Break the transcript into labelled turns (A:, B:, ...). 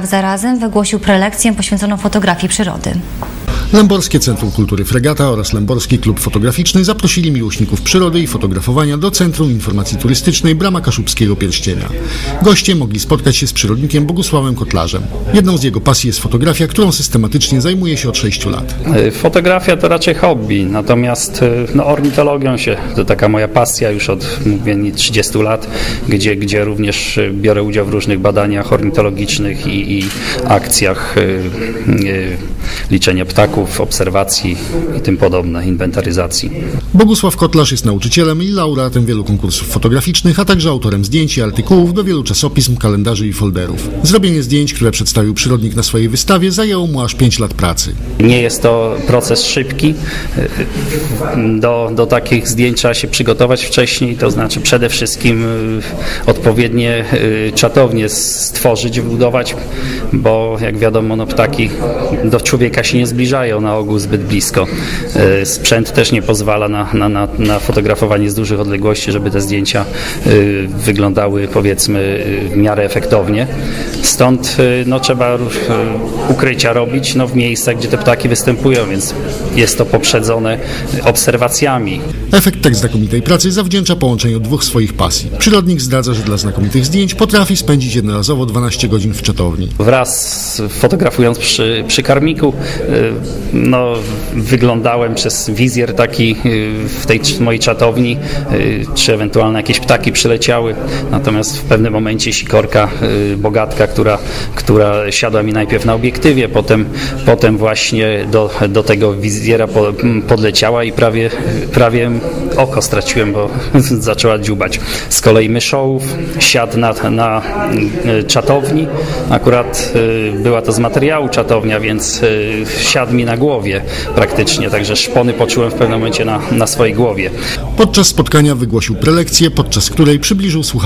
A: Zarazem wygłosił prelekcję poświęconą fotografii przyrody.
B: Lęborskie Centrum Kultury Fregata oraz Lęborski Klub Fotograficzny zaprosili miłośników przyrody i fotografowania do Centrum Informacji Turystycznej Brama Kaszubskiego Pierścienia. Goście mogli spotkać się z przyrodnikiem Bogusławem Kotlarzem. Jedną z jego pasji jest fotografia, którą systematycznie zajmuje się od 6 lat.
C: Fotografia to raczej hobby, natomiast no, ornitologią się, to taka moja pasja już od mówię, 30 lat, gdzie, gdzie również biorę udział w różnych badaniach ornitologicznych i, i akcjach y, y, liczenia ptaków, obserwacji i tym podobne, inwentaryzacji.
B: Bogusław Kotlarz jest nauczycielem i laureatem wielu konkursów fotograficznych, a także autorem zdjęć i artykułów do wielu czasopism, kalendarzy i folderów. Zrobienie zdjęć, które przedstawił przyrodnik na swojej wystawie, zajęło mu aż 5 lat pracy.
C: Nie jest to proces szybki. Do, do takich zdjęć trzeba się przygotować wcześniej, to znaczy przede wszystkim y, odpowiednie y, czatownie stworzyć, wbudować, bo jak wiadomo, no, ptaki do człowieka się nie zbliżają na ogół zbyt blisko. Y, Sprzęt też nie pozwala na, na, na, na fotografowanie z dużych odległości, żeby te zdjęcia y, wyglądały powiedzmy w miarę efektownie. Stąd y, no, trzeba ukrycia robić no, w miejscach, gdzie te ptaki występują, więc jest to poprzedzone obserwacjami.
B: Efekt tak znakomitej pracy zawdzięcza połączeniu dwóch swoich pasji. Przyrodnik zdradza, że dla znakomitych zdjęć potrafi spędzić jednorazowo 12 godzin w czatowni.
C: Wraz fotografując przy, przy karmiku, y, no, wyglądałem przez wizjer taki y, w tej mojej czatowni, y, czy ewentualnie jakieś ptaki przyleciały. Natomiast w pewnym momencie sikorka, bogatka, która, która siadła mi najpierw na obiektywie, potem, potem właśnie do, do tego wizjera podleciała i prawie, prawie oko straciłem, bo zaczęła dziubać. Z kolei myszołów siadł na, na czatowni. Akurat była to z materiału czatownia, więc y, siadł mi na głowie praktycznie, także szpony poczułem w pewnym momencie na, na swojej głowie.
B: Podczas spotkania wygłosił prelekcję, podczas której przybliżył słuchaczy